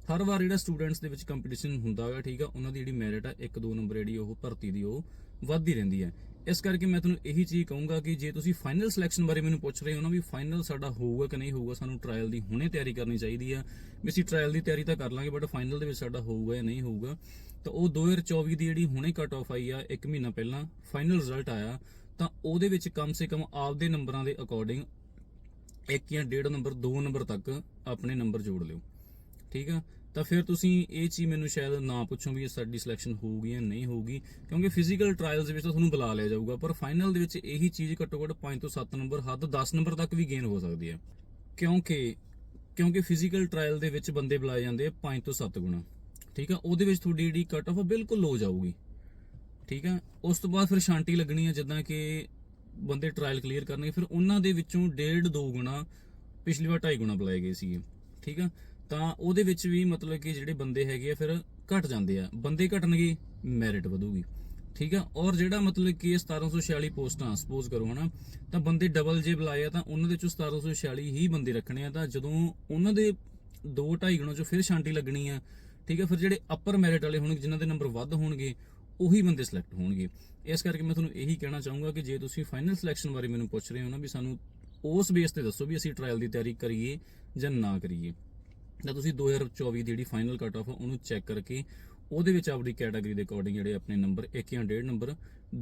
ਹਰ ਵਾਰ ਜਿਹੜਾ ਸਟੂਡੈਂਟਸ ਦੇ ਵਿੱਚ ਕੰਪੀਟੀਸ਼ਨ ਹੁੰਦਾ ਹੈ ਠੀਕ ਆ ਉਹਨਾਂ ਦੀ ਜਿਹੜੀ ਮੈਰਿਟ ਆ 1-2 ਨੰਬਰ ਜਿਹੜੀ ਉਹ ਭਰਤੀ ਦੀ ਉਹ ਵੱਧਦੀ ਰਹਿੰਦੀ ਹੈ। ਇਸ ਕਰਕੇ ਮੈਂ ਤੁਹਾਨੂੰ ਇਹੀ ਚੀਜ਼ ਕਹੂੰਗਾ ਕਿ ਜੇ ਤੁਸੀਂ ਫਾਈਨਲ ਸਿਲੈਕਸ਼ਨ ਬਾਰੇ ਮੈਨੂੰ ਪੁੱਛ ਰਹੇ ਹੋ ਨਾ ਵੀ ਫਾਈਨਲ ਸਾਡਾ ਹੋਊਗਾ ਕਿ ਨਹੀਂ ਹੋਊਗਾ, ਸਾਨੂੰ ਟ੍ਰਾਇਲ ਦੀ ਹੁਣੇ ਤਿਆਰੀ ਕਰਨੀ ਚਾਹੀਦੀ ਆ। ਵੀ ਅਸੀਂ ਟ੍ਰਾਇਲ ਦੀ ਤਿਆਰੀ ਤਾਂ ਕਰ ਲਾਂਗੇ ਬਟ ਫਾਈਨਲ ਦੇ ਵਿੱਚ ਸਾਡਾ ਹੋਊਗਾ ਜਾਂ ਨਹੀਂ ਹੋਊਗਾ, ਤਾਂ ਉਹ 2024 ਦੀ ਜਿਹੜੀ ਹੁਣੇ ਕਟ ਆਫ ਆਈ ਆ 1 ਮਹੀਨਾ ਪਹਿਲਾਂ ਫਾਈਨਲ ਰਿਜ਼ਲਟ ਆਇਆ, ਤਾਂ ਉਹਦੇ ਵਿੱਚ ਕਮ ਸੇ ਕਮ ਆਪਦੇ ਨੰਬਰਾਂ ਦੇ ਅਕੋਰਡਿੰਗ ਇੱਕ ਜਾਂ ਡੇਢ ਨੰਬਰ ਦੋ ਨੰਬਰ ਤੱਕ ਆਪਣੇ ਨੰਬਰ ਜੋੜ ਲਿਓ। ਠੀਕ ਆ? ਤਾਂ ਫਿਰ ਤੁਸੀਂ ਇਹ ਚੀਜ਼ ਮੈਨੂੰ ਸ਼ਾਇਦ ਨਾ ਪੁੱਛੋ ਵੀ ਇਹ ਸਾਡੀ ਸਿਲੈਕਸ਼ਨ ਹੋਊਗੀ ਜਾਂ ਨਹੀਂ ਹੋਊਗੀ, ਕਿਉਂਕਿ ਫਿਜ਼ੀਕਲ ਟ੍ਰਾਇਲਸ ਦੇ ਵਿੱਚ ਤਾਂ ਤੁਹਾਨੂੰ ਬੁਲਾ ਲਿਆ ਜਾਊਗਾ, ਪਰ ਫਾਈਨਲ ਦੇ ਵਿੱਚ ਇਹੀ ਚੀਜ਼ ਘੱਟੋ ਘੱਟ 5 ਤੋਂ 7 ਨੰਬਰ ਹੱਦ 10 ਨੰਬਰ ਤੱਕ ਵੀ ਗੇਨ ਹੋ ਸਕਦੀ ਹੈ। ਕਿਉਂਕਿ ਕਿਉਂਕਿ ਫਿਜ਼ੀਕਲ ਟ੍ਰਾਇਲ ਦੇ ਵਿੱਚ ਬੰਦੇ ਬੁਲਾਏ ਜਾਂਦੇ ਆ 5 ਤੋਂ 7 ਗੁਣਾ, ਠੀਕ ਆ? ਉਹਦੇ ਵਿੱਚ ਤੁਹਾਡੀ ਜਿਹੜੀ ਕੱਟ ਆਫ ਬਿਲਕੁਲ ਲੋ ਜਾਊਗੀ, ਠੀਕ ਆ? ਉਸ ਤੋਂ ਬਾਅਦ ਫਿਰ ਸ਼ਾਂਤੀ ਲੱਗਣੀ ਆ, ਜਿੱਦਾਂ ਕਿ ਬੰਦੇ ਟ੍ਰਾਇਲ ਕਲੀਅਰ ਕਰਨਗੇ, ਫਿਰ ਉਹਨਾਂ ਦੇ ਵਿੱਚੋਂ ਡੇਢ ਦੋ ਗੁਣਾ ਪਿਛਲੀ ਵਾਰ ਢਾਈ ਗੁਣਾ ਬੁਲਾਏ ਗਏ ਸੀਗੇ, ਠੀਕ ਆ? ਤਾਂ ਉਹਦੇ ਵਿੱਚ ਵੀ ਮਤਲਬ ਕਿ ਜਿਹੜੇ ਬੰਦੇ ਹੈਗੇ ਆ ਫਿਰ ਘਟ ਜਾਂਦੇ ਆ। ਬੰਦੇ ਘਟਣਗੇ ਮੈਰਿਟ ਵਧੂਗੀ। ਠੀਕ ਆ? ਔਰ ਜਿਹੜਾ ਮਤਲਬ ਕਿ 1746 ਪੋਸਟਾਂ ਸਪੋਜ਼ ਕਰੋ, ਹਨਾ, ਤਾਂ ਬੰਦੇ ਡਬਲ ਜੇ ਬੁਲਾਏ ਆ, ਤਾਂ ਉਹਨਾਂ ਦੇ ਚੋਂ 1746 ਹੀ ਬੰਦੇ ਰੱਖਣੇ ਆ। ਤਾਂ ਜਦੋਂ ਉਹਨਾਂ ਦੇ 2.5 ਗੁਣਾ ਚੋਂ ਫਿਰ ਸ਼ਾਂਤੀ ਲੱਗਣੀ ਆ, ਠੀਕ ਆ? ਫਿਰ ਜਿਹੜੇ ਅਪਰ ਮੈਰਿਟ ਵਾਲੇ ਹੋਣਗੇ, ਜਿਨ੍ਹਾਂ ਦੇ ਨੰਬਰ ਵੱਧ ਹੋਣਗੇ, ਉਹੀ ਬੰਦੇ ਸਿਲੈਕਟ ਹੋਣਗੇ। ਇਸ ਕਰਕੇ ਮੈਂ ਤੁਹਾਨੂੰ ਇਹੀ ਕਹਿਣਾ ਚਾਹੂੰਗਾ ਕਿ ਜੇ ਤੁਸੀਂ ਫਾਈਨਲ ਸਿਲੈਕਸ਼ਨ ਬਾਰੇ ਮੈਨੂੰ ਪੁੱਛ ਰਹੇ ਹੋ ਨਾ, ਵੀ ਸਾਨੂੰ ਉਸ ਬੇਸ ਤੇ ਦੱਸੋ ਵੀ ਅਸੀਂ ਟ੍ਰਾਇਲ ਦੀ ਤਿਆਰੀ ਕਰੀਏ ਜਾਂ ਨਾ ਕਰੀਏ। ਤਾਂ ਤੁਸੀਂ 2024 ਦੀ ਜਿਹੜੀ ਫਾਈਨਲ ਕੱਟ ਆਫ ਉਹਨੂੰ ਚੈੱਕ ਕਰਕੇ ਉਹਦੇ ਵਿੱਚ ਆਪਣੀ ਕੈਟਾਗਰੀ ਦੇ ਅਕੋਰਡਿੰਗ ਜਿਹੜੇ ਆਪਣੇ ਨੰਬਰ 1 ਜਾਂ 1.5 ਨੰਬਰ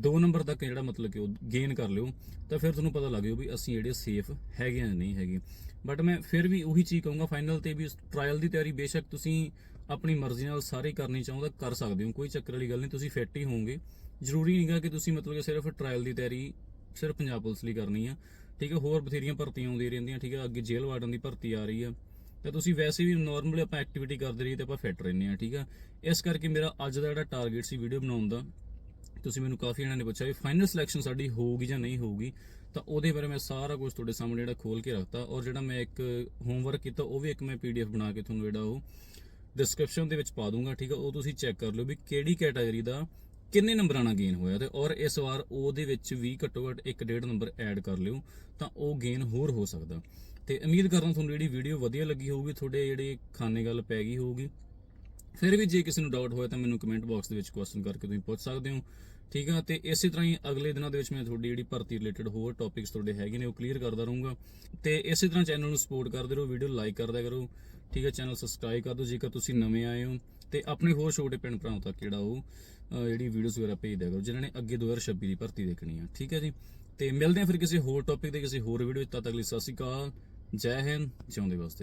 2 ਨੰਬਰ ਤੱਕ ਜਿਹੜਾ ਮਤਲਬ ਕਿ ਉਹ ਗੇਨ ਕਰ ਲਿਓ, ਤਾਂ ਫਿਰ ਤੁਹਾਨੂੰ ਪਤਾ ਲੱਗ ਜਾਊ ਵੀ ਅਸੀਂ ਜਿਹੜੇ ਸੇਫ ਹੈਗੇ ਜਾਂ ਨਹੀਂ ਹੈਗੇ। ਬਟ ਮੈਂ ਫਿਰ ਵੀ ਉਹੀ ਚੀਜ਼ ਕਹੂੰਗਾ ਫਾਈਨਲ ਤੇ ਵੀ ਟ੍ਰਾਇਲ ਦੀ ਤਿਆਰੀ ਬੇਸ਼ੱਕ ਤੁਸੀਂ ਆਪਣੀ ਮਰਜ਼ੀ ਨਾਲ ਸਾਰੇ ਕਰਨੀ ਚਾਹੁੰਦਾ, ਕਰ ਸਕਦੇ ਹੋ, ਕੋਈ ਚੱਕਰ ਵਾਲੀ ਗੱਲ ਨਹੀਂ, ਤੁਸੀਂ ਫਿੱਟ ਹੀ ਹੋਵੋਗੇ। ਜ਼ਰੂਰੀ ਨਹੀਂਗਾ ਕਿ ਤੁਸੀਂ ਮਤਲਬ ਕਿ ਸਿਰਫ ਟ੍ਰਾਇਲ ਦੀ ਤਿਆਰੀ ਸਿਰਫ ਪੰਜਾਬ ਪੁਲਿਸ ਲਈ ਕਰਨੀ ਆ। ਠੀਕ ਹੈ ਹੋਰ ਬਥੇਰੀਆਂ ਭਰਤੀਆਂ ਆਉਂਦੀਆਂ ਰਹਿੰਦੀਆਂ, ਠੀਕ ਹੈ ਅੱਗੇ ਜੇਲ੍ਹ ਵਾਰਡਨ ਦੀ ਭਰਤੀ ਆ ਰਹੀ ਆ। ਤਾਂ ਤੁਸੀਂ ਵੈਸੇ ਵੀ ਨਾਰਮਲੀ ਆਪਾਂ ਐਕਟੀਵਿਟੀ ਕਰਦੇ ਰਹੀਏ ਤੇ ਆਪਾਂ ਫਿੱਟ ਰਹਿੰਦੇ ਆ ਠੀਕ ਆ? ਇਸ ਕਰਕੇ ਮੇਰਾ ਅੱਜ ਦਾ ਜਿਹੜਾ ਟਾਰਗੇਟ ਸੀ ਵੀਡੀਓ ਬਣਾਉਣ ਦਾ, ਤੁਸੀਂ ਮੈਨੂੰ ਕਾਫੀ ਜਣਾਂ ਨੇ ਪੁੱਛਿਆ ਵੀ ਫਾਈਨਲ ਸਿਲੈਕਸ਼ਨ ਸਾਡੀ ਹੋਊਗੀ ਜਾਂ ਨਹੀਂ ਹੋਊਗੀ, ਤਾਂ ਉਹਦੇ ਬਾਰੇ ਮੈਂ ਸਾਰਾ ਕੁਝ ਤੁਹਾਡੇ ਸਾਹਮਣੇ ਜਿਹੜਾ ਖੋਲ ਕੇ ਰੱਖਤਾ ਔਰ ਜਿਹੜਾ ਮੈਂ ਇੱਕ ਹੋਮਵਰਕ ਕੀਤਾ, ਉਹ ਵੀ ਇੱਕ ਮੈਂ ਪੀਡੀਐਫ ਬਣਾ ਕੇ ਤੁਹਾਨੂੰ ਜਿਹੜਾ ਉਹ ਡਿਸਕ੍ਰਿਪਸ਼ਨ ਦੇ ਵਿੱਚ ਪਾ ਦੂੰਗਾ, ਠੀਕ ਆ? ਉਹ ਤੁਸੀਂ ਚੈੱਕ ਕਰ ਲਿਓ ਵੀ ਕਿਹੜੀ ਕੈਟਾਗਰੀ ਦਾ ਕਿੰਨੇ ਨੰਬਰਾਂ ਨਾਲ ਗੇਨ ਹੋਇਆ ਤੇ ਔਰ ਇਸ ਵਾਰ ਉਹਦੇ ਵਿੱਚ ਵੀ ਘੱਟੋ ਘੱਟ 1.5 ਨੰਬਰ ਐਡ ਕਰ ਲਿਓ ਤਾਂ ਉਹ ਗੇਨ ਹੋਰ ਹੋ ਸਕਦਾ। ਤੇ ਉਮੀਦ ਕਰਦਾ ਤੁਹਾਨੂੰ ਜਿਹੜੀ ਵੀਡੀਓ ਵਧੀਆ ਲੱਗੀ ਹੋਊਗੀ, ਤੁਹਾਡੇ ਜਿਹੜੇ ਖਾਨੇ ਗੱਲ ਪੈ ਗਈ ਹੋਊਗੀ। ਫਿਰ ਵੀ ਜੇ ਕਿਸੇ ਨੂੰ ਡਾਊਟ ਹੋਇਆ ਤਾਂ ਮੈਨੂੰ ਕਮੈਂਟ ਬਾਕਸ ਦੇ ਵਿੱਚ ਕੁਐਸਚਨ ਕਰਕੇ ਤੁਸੀਂ ਪੁੱਛ ਸਕਦੇ ਹੋ। ਠੀਕ ਆ, ਤੇ ਇਸੇ ਤਰ੍ਹਾਂ ਹੀ ਅਗਲੇ ਦਿਨਾਂ ਦੇ ਵਿੱਚ ਮੈਂ ਤੁਹਾਡੀ ਜਿਹੜੀ ਭਰਤੀ ਰਿਲੇਟਡ ਹੋਰ ਟੌਪਿਕਸ ਤੁਹਾਡੇ ਹੈਗੇ ਨੇ, ਉਹ ਕਲੀਅਰ ਕਰਦਾ ਰਹੂੰਗਾ। ਤੇ ਇਸੇ ਤਰ੍ਹਾਂ ਚੈਨਲ ਨੂੰ ਸਪੋਰਟ ਕਰਦੇ ਰਹੋ ਵੀਡੀਓ ਲਾਈਕ ਕਰਦਾ ਕਰੋ। ਠੀਕ ਹੈ ਚੈਨਲ ਸਬਸਕ੍ਰਾਈਬ ਕਰ ਦਿਓ, ਜੇਕਰ ਤੁਸੀਂ ਨਵੇਂ ਆਏ ਹੋ। ਤੇ ਆਪਣੇ ਹੋਰ ਛੋਟੇ ਭੈਣ ਭਰਾਵਾਂ ਤੱਕ ਜਿਹੜਾ ਉਹ ਜਿਹੜੀ ਵੀਡੀਓਜ਼ ਵਗੈਰਾ ਭੇਜ ਦਿਆ ਕਰੋ, ਜਿਨ੍ਹਾਂ ਨੇ ਅੱਗੇ 2026 ਦੀ ਭਰਤੀ ਦੇਖਣੀ ਆ। ਠੀਕ ਹੈ ਜੀ। ਤੇ ਮਿਲਦੇ ਹਾਂ ਫਿਰ ਕਿਸੇ ਹੋਰ ਟੌਪਿਕ ਤੇ, ਕਿਸੇ ਹੋਰ ਵੀਡੀਓ ਤਦ ਤੱਕ ਲਈ ਸਤਿ ਸ਼੍ਰੀ ਅਕਾਲ। ਜੈ ਹਿੰਦ ਜਿਉਂਦੇ ਵਾਸਤੇ